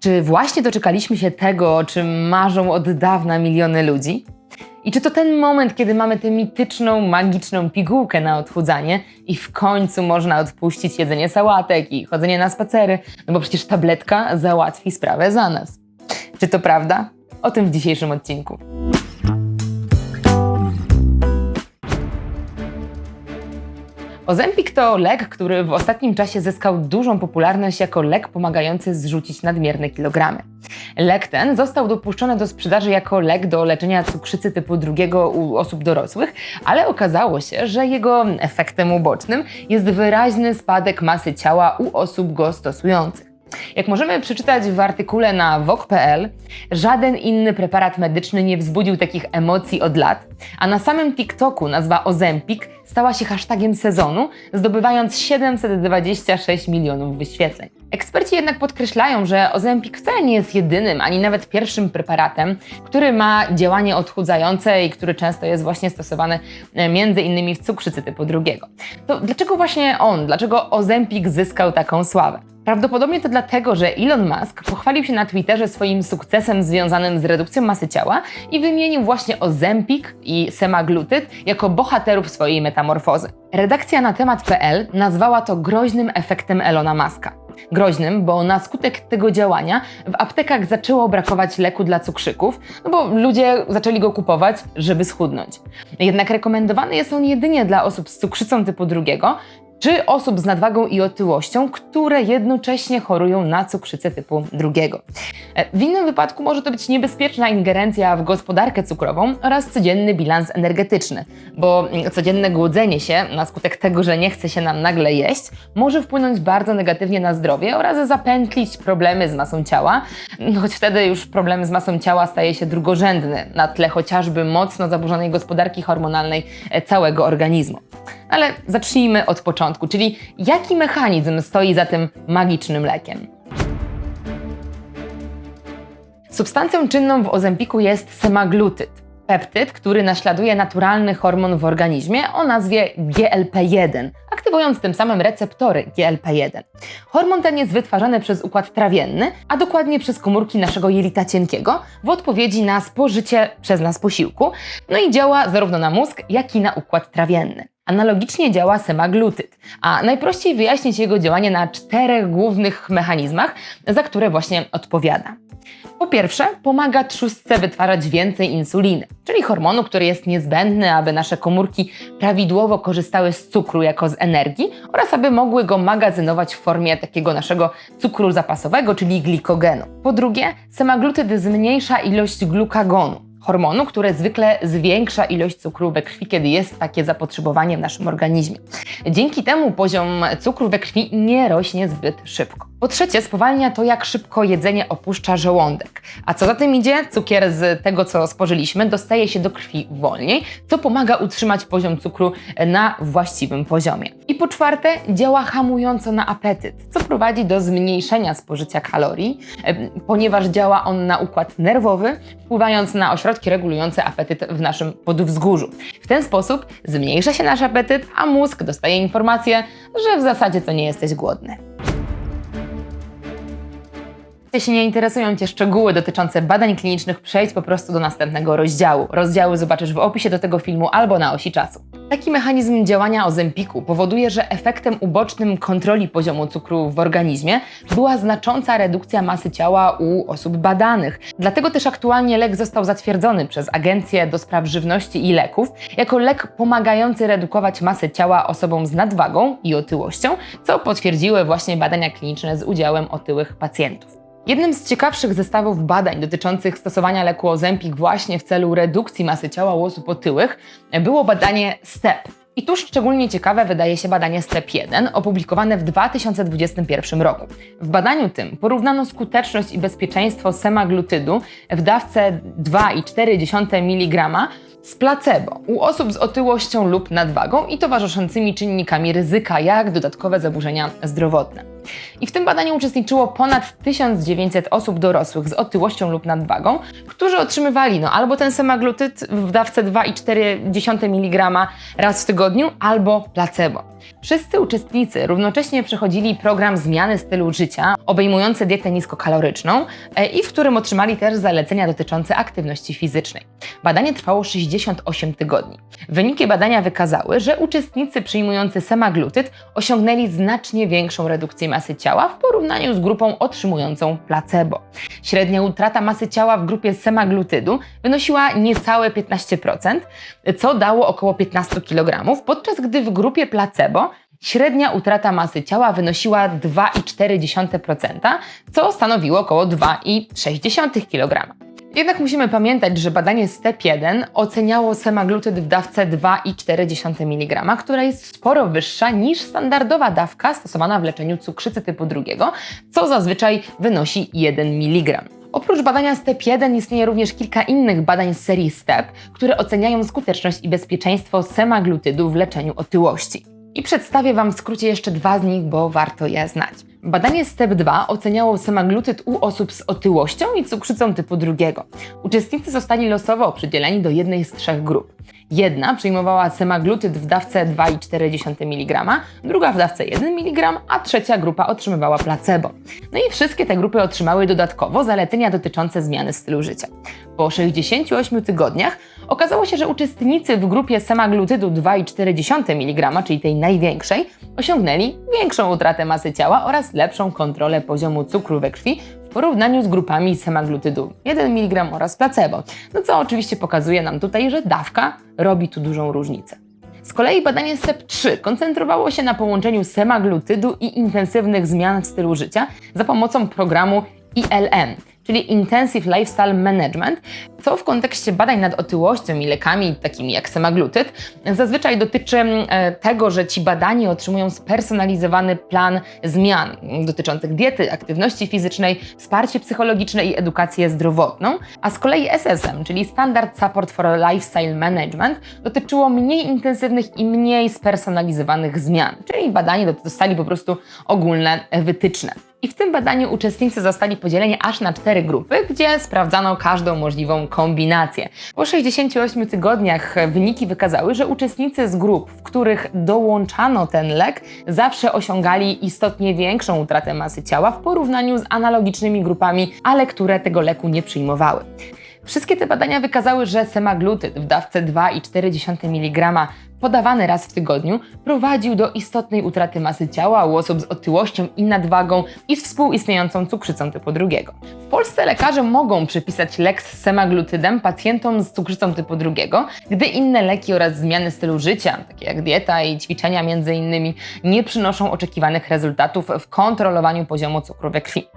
Czy właśnie doczekaliśmy się tego, o czym marzą od dawna miliony ludzi? I czy to ten moment, kiedy mamy tę mityczną, magiczną pigułkę na odchudzanie i w końcu można odpuścić jedzenie sałatek i chodzenie na spacery, no bo przecież tabletka załatwi sprawę za nas. Czy to prawda? O tym w dzisiejszym odcinku. Ozempik to lek, który w ostatnim czasie zyskał dużą popularność jako lek pomagający zrzucić nadmierne kilogramy. Lek ten został dopuszczony do sprzedaży jako lek do leczenia cukrzycy typu drugiego u osób dorosłych, ale okazało się, że jego efektem ubocznym jest wyraźny spadek masy ciała u osób go stosujących. Jak możemy przeczytać w artykule na Wok.pl, żaden inny preparat medyczny nie wzbudził takich emocji od lat, a na samym TikToku nazwa Ozempik stała się hashtagiem sezonu, zdobywając 726 milionów wyświetleń. Eksperci jednak podkreślają, że Ozempik wcale nie jest jedynym, ani nawet pierwszym preparatem, który ma działanie odchudzające i który często jest właśnie stosowany e, między innymi w cukrzycy typu drugiego. To dlaczego właśnie on, dlaczego Ozempik zyskał taką sławę? Prawdopodobnie to dlatego, że Elon Musk pochwalił się na Twitterze swoim sukcesem związanym z redukcją masy ciała i wymienił właśnie Ozempik i semaglutyd jako bohaterów swojej metamorfozy. Redakcja na temat.pl nazwała to groźnym efektem Elona Muska. Groźnym, bo na skutek tego działania w aptekach zaczęło brakować leku dla cukrzyków, no bo ludzie zaczęli go kupować, żeby schudnąć. Jednak rekomendowany jest on jedynie dla osób z cukrzycą typu drugiego, czy osób z nadwagą i otyłością, które jednocześnie chorują na cukrzycę typu drugiego. E, W innym wypadku może to być niebezpieczna ingerencja w gospodarkę cukrową oraz codzienny bilans energetyczny, bo mm, codzienne głodzenie się na skutek tego, że nie chce się nam nagle jeść, może wpłynąć bardzo negatywnie na zdrowie oraz zapętlić problemy z masą ciała, choć wtedy już problem z masą ciała staje się drugorzędny na tle chociażby mocno zaburzonej gospodarki hormonalnej e, całego organizmu. Ale zacznijmy od początku, czyli jaki mechanizm stoi za tym magicznym lekiem? Substancją czynną w ozempiku jest semaglutyd, peptyd, który naśladuje naturalny hormon w organizmie o nazwie GLP-1, aktywując tym samym receptory GLP-1. Hormon ten jest wytwarzany przez układ trawienny, a dokładnie przez komórki naszego jelita cienkiego w odpowiedzi na spożycie przez nas posiłku, no i działa zarówno na mózg, jak i na układ trawienny. Analogicznie działa semaglutyd, a najprościej wyjaśnić jego działanie na czterech głównych mechanizmach, za które właśnie odpowiada. Po pierwsze, pomaga trzustce wytwarzać więcej insuliny, czyli hormonu, który jest niezbędny, aby nasze komórki prawidłowo korzystały z cukru jako z energii oraz aby mogły go magazynować w formie takiego naszego cukru zapasowego, czyli glikogenu. Po drugie, semaglutyd zmniejsza ilość glukagonu, hormonu, które zwykle zwiększa ilość cukru we krwi, kiedy jest takie zapotrzebowanie w naszym organizmie. Dzięki temu poziom cukru we krwi nie rośnie zbyt szybko. Po trzecie, spowalnia to, jak szybko jedzenie opuszcza żołądek. A co za tym idzie, cukier z tego, co spożyliśmy, dostaje się do krwi wolniej, co pomaga utrzymać poziom cukru na właściwym poziomie. I po czwarte, działa hamująco na apetyt, co prowadzi do zmniejszenia spożycia kalorii, ponieważ działa on na układ nerwowy, wpływając na ośrodki regulujące apetyt w naszym podwzgórzu. W ten sposób zmniejsza się nasz apetyt, a mózg dostaje informację, że w zasadzie to nie jesteś głodny. Jeśli nie interesują Cię szczegóły dotyczące badań klinicznych, przejdź po prostu do następnego rozdziału. Rozdziały zobaczysz w opisie do tego filmu albo na osi czasu. Taki mechanizm działania Ozempiku powoduje, że efektem ubocznym kontroli poziomu cukru w organizmie była znacząca redukcja masy ciała u osób badanych. Dlatego też aktualnie lek został zatwierdzony przez Agencję do Spraw Żywności i Leków jako lek pomagający redukować masę ciała osobom z nadwagą i otyłością, co potwierdziły właśnie badania kliniczne z udziałem otyłych pacjentów. Jednym z ciekawszych zestawów badań dotyczących stosowania leku Ozempik właśnie w celu redukcji masy ciała u osób otyłych było badanie STEP. I tu szczególnie ciekawe wydaje się badanie STEP-1, opublikowane w 2021 roku. W badaniu tym porównano skuteczność i bezpieczeństwo semaglutydu w dawce 2,4 mg z placebo u osób z otyłością lub nadwagą i towarzyszącymi czynnikami ryzyka, jak dodatkowe zaburzenia zdrowotne. I w tym badaniu uczestniczyło ponad 1900 osób dorosłych z otyłością lub nadwagą, którzy otrzymywali no, albo ten semaglutyd w dawce 2,4 mg raz w tygodniu, albo placebo. Wszyscy uczestnicy równocześnie przechodzili program zmiany stylu życia, obejmujący dietę niskokaloryczną e, i w którym otrzymali też zalecenia dotyczące aktywności fizycznej. Badanie trwało 68 tygodni. Wyniki badania wykazały, że uczestnicy przyjmujący semaglutyd osiągnęli znacznie większą redukcję masy ciała w porównaniu z grupą otrzymującą placebo. Średnia utrata masy ciała w grupie semaglutydu wynosiła niecałe 15%, co dało około 15 kg, podczas gdy w grupie placebo średnia utrata masy ciała wynosiła 2,4%, co stanowiło około 2,6 kg. Jednak musimy pamiętać, że badanie STEP1 oceniało semaglutyd w dawce 2,4 mg, która jest sporo wyższa niż standardowa dawka stosowana w leczeniu cukrzycy typu drugiego, co zazwyczaj wynosi 1 mg. Oprócz badania STEP1 istnieje również kilka innych badań z serii STEP, które oceniają skuteczność i bezpieczeństwo semaglutydu w leczeniu otyłości. I przedstawię Wam w skrócie jeszcze dwa z nich, bo warto je znać. Badanie STEP2 oceniało semaglutyd u osób z otyłością i cukrzycą typu drugiego. Uczestnicy zostali losowo przydzieleni do jednej z trzech grup. Jedna przyjmowała semaglutyd w dawce 2,4 mg, druga w dawce 1 mg, a trzecia grupa otrzymywała placebo. No i wszystkie te grupy otrzymały dodatkowo zalecenia dotyczące zmiany stylu życia. Po 68 tygodniach okazało się, że uczestnicy w grupie semaglutydu 2,4 mg, czyli tej największej, osiągnęli większą utratę masy ciała oraz lepszą kontrolę poziomu cukru we krwi w porównaniu z grupami semaglutydu 1 mg oraz placebo. No co oczywiście pokazuje nam tutaj, że dawka robi tu dużą różnicę. Z kolei badanie STEP3 koncentrowało się na połączeniu semaglutydu i intensywnych zmian w stylu życia za pomocą programu ILM, czyli Intensive Lifestyle Management, co w kontekście badań nad otyłością i lekami takimi jak semaglutyd zazwyczaj dotyczy e, tego, że ci badani otrzymują spersonalizowany plan zmian dotyczących diety, aktywności fizycznej, wsparcie psychologiczne i edukację zdrowotną, a z kolei SSM, czyli Standard Support for Lifestyle Management, dotyczyło mniej intensywnych i mniej spersonalizowanych zmian, czyli badani dostali po prostu ogólne wytyczne. I w tym badaniu uczestnicy zostali podzieleni aż na cztery grupy, gdzie sprawdzano każdą możliwą kombinację. Po 68 tygodniach wyniki wykazały, że uczestnicy z grup, w których dołączano ten lek, zawsze osiągali istotnie większą utratę masy ciała w porównaniu z analogicznymi grupami, ale które tego leku nie przyjmowały. Wszystkie te badania wykazały, że semaglutyd w dawce 2,4 mg podawany raz w tygodniu prowadził do istotnej utraty masy ciała u osób z otyłością i nadwagą i z współistniejącą cukrzycą typu drugiego. W Polsce lekarze mogą przypisać lek z semaglutydem pacjentom z cukrzycą typu drugiego, gdy inne leki oraz zmiany stylu życia, takie jak dieta i ćwiczenia między innymi, nie przynoszą oczekiwanych rezultatów w kontrolowaniu poziomu cukru we krwi.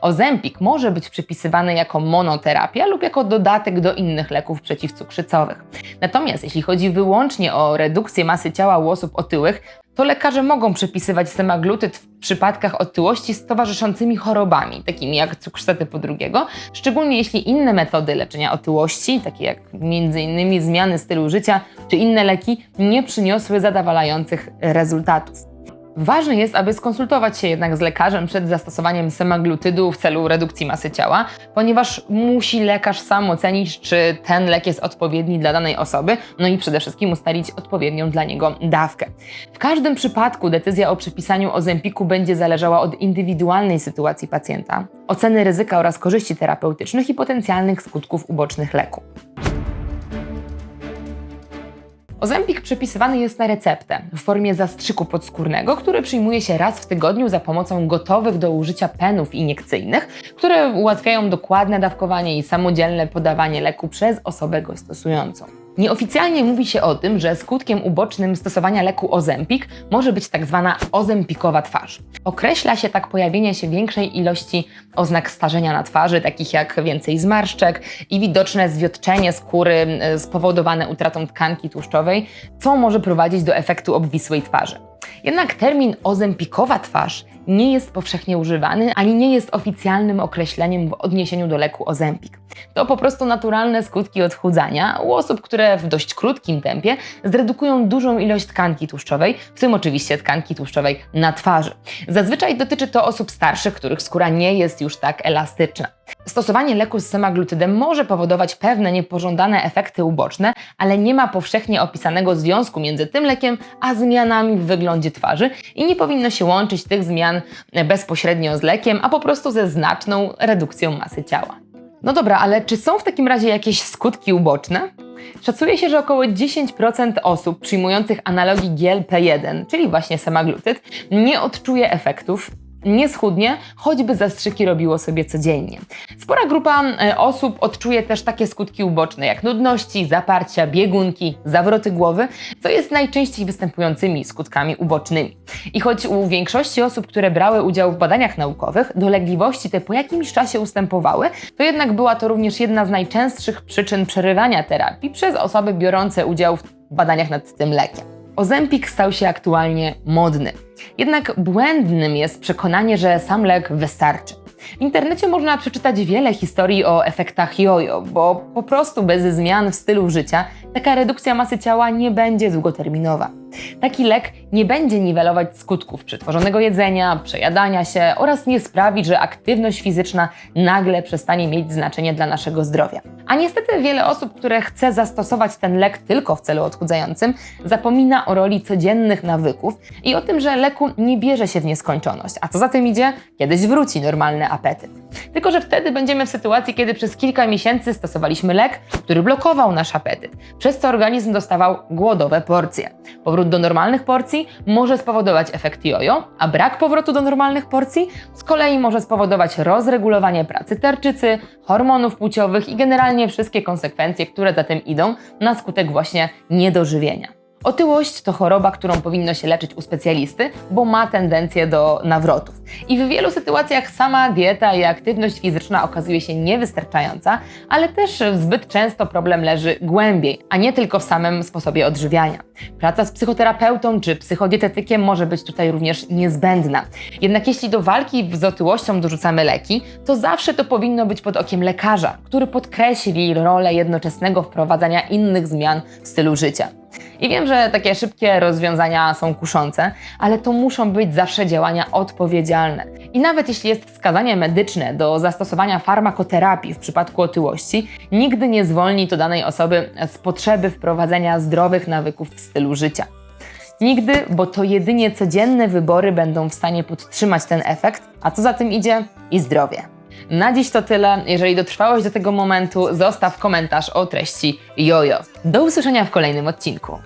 Ozempik może być przypisywany jako monoterapia lub jako dodatek do innych leków przeciwcukrzycowych. Natomiast jeśli chodzi wyłącznie o redukcję masy ciała u osób otyłych, to lekarze mogą przepisywać semaglutyd w przypadkach otyłości z towarzyszącymi chorobami, takimi jak cukrzyca typu drugiego, szczególnie jeśli inne metody leczenia otyłości, takie jak m.in. zmiany stylu życia czy inne leki, nie przyniosły zadowalających rezultatów. Ważne jest, aby skonsultować się jednak z lekarzem przed zastosowaniem semaglutydu w celu redukcji masy ciała, ponieważ musi lekarz sam ocenić, czy ten lek jest odpowiedni dla danej osoby, no i przede wszystkim ustalić odpowiednią dla niego dawkę. W każdym przypadku decyzja o przypisaniu ozempiku będzie zależała od indywidualnej sytuacji pacjenta, oceny ryzyka oraz korzyści terapeutycznych i potencjalnych skutków ubocznych leku. Ozempik przepisywany jest na receptę w formie zastrzyku podskórnego, który przyjmuje się raz w tygodniu za pomocą gotowych do użycia penów iniekcyjnych, które ułatwiają dokładne dawkowanie i samodzielne podawanie leku przez osobę go stosującą. Nieoficjalnie mówi się o tym, że skutkiem ubocznym stosowania leku Ozempik może być tak zwana ozempikowa twarz. Określa się tak pojawienie się większej ilości oznak starzenia na twarzy, takich jak więcej zmarszczek i widoczne zwiotczenie skóry e, spowodowane utratą tkanki tłuszczowej, co może prowadzić do efektu obwisłej twarzy. Jednak termin ozempikowa twarz nie jest powszechnie używany, ani nie jest oficjalnym określeniem w odniesieniu do leku Ozempik. To po prostu naturalne skutki odchudzania u osób, które w dość krótkim tempie zredukują dużą ilość tkanki tłuszczowej, w tym oczywiście tkanki tłuszczowej na twarzy. Zazwyczaj dotyczy to osób starszych, których skóra nie jest już tak elastyczna. Stosowanie leku z semaglutydem może powodować pewne niepożądane efekty uboczne, ale nie ma powszechnie opisanego związku między tym lekiem a zmianami w wyglądzie twarzy i nie powinno się łączyć tych zmian bezpośrednio z lekiem, a po prostu ze znaczną redukcją masy ciała. No dobra, ale czy są w takim razie jakieś skutki uboczne? Szacuje się, że około 10% osób przyjmujących analogii GLP-1, czyli właśnie semaglutyd, nie odczuje efektów, nie schudnie, choćby zastrzyki robiło sobie codziennie. Spora grupa e, osób odczuje też takie skutki uboczne jak nudności, zaparcia, biegunki, zawroty głowy, co jest najczęściej występującymi skutkami ubocznymi. I choć u większości osób, które brały udział w badaniach naukowych, dolegliwości te po jakimś czasie ustępowały, to jednak była to również jedna z najczęstszych przyczyn przerywania terapii przez osoby biorące udział w badaniach nad tym lekiem. Ozempik stał się aktualnie modny. Jednak błędnym jest przekonanie, że sam lek wystarczy. W internecie można przeczytać wiele historii o efektach jojo, bo po prostu bez zmian w stylu życia taka redukcja masy ciała nie będzie długoterminowa. Taki lek nie będzie niwelować skutków przetworzonego jedzenia, przejadania się oraz nie sprawi, że aktywność fizyczna nagle przestanie mieć znaczenie dla naszego zdrowia. A niestety wiele osób, które chce zastosować ten lek tylko w celu odchudzającym, zapomina o roli codziennych nawyków i o tym, że leku nie bierze się w nieskończoność, a co za tym idzie, kiedyś wróci normalny apetyt. Tylko, że wtedy będziemy w sytuacji, kiedy przez kilka miesięcy stosowaliśmy lek, który blokował nasz apetyt, przez co organizm dostawał głodowe porcje. Powrót do normalnych porcji może spowodować efekt jojo, a brak powrotu do normalnych porcji z kolei może spowodować rozregulowanie pracy tarczycy, hormonów płciowych i generalnie wszystkie konsekwencje, które za tym idą na skutek właśnie niedożywienia. Otyłość to choroba, którą powinno się leczyć u specjalisty, bo ma tendencję do nawrotów. I w wielu sytuacjach sama dieta i aktywność fizyczna okazuje się niewystarczająca, ale też zbyt często problem leży głębiej, a nie tylko w samym sposobie odżywiania. Praca z psychoterapeutą czy psychodietetykiem może być tutaj również niezbędna. Jednak jeśli do walki z otyłością dorzucamy leki, to zawsze to powinno być pod okiem lekarza, który podkreśli rolę jednoczesnego wprowadzania innych zmian w stylu życia. I wiem, że takie szybkie rozwiązania są kuszące, ale to muszą być zawsze działania odpowiedzialne. I nawet jeśli jest wskazanie medyczne do zastosowania farmakoterapii w przypadku otyłości, nigdy nie zwolni to danej osoby z potrzeby wprowadzenia zdrowych nawyków w stylu życia. Nigdy, bo to jedynie codzienne wybory będą w stanie podtrzymać ten efekt, a co za tym idzie i zdrowie. Na dziś to tyle. Jeżeli dotrwałeś do tego momentu, zostaw komentarz o treści jojo. Do usłyszenia w kolejnym odcinku.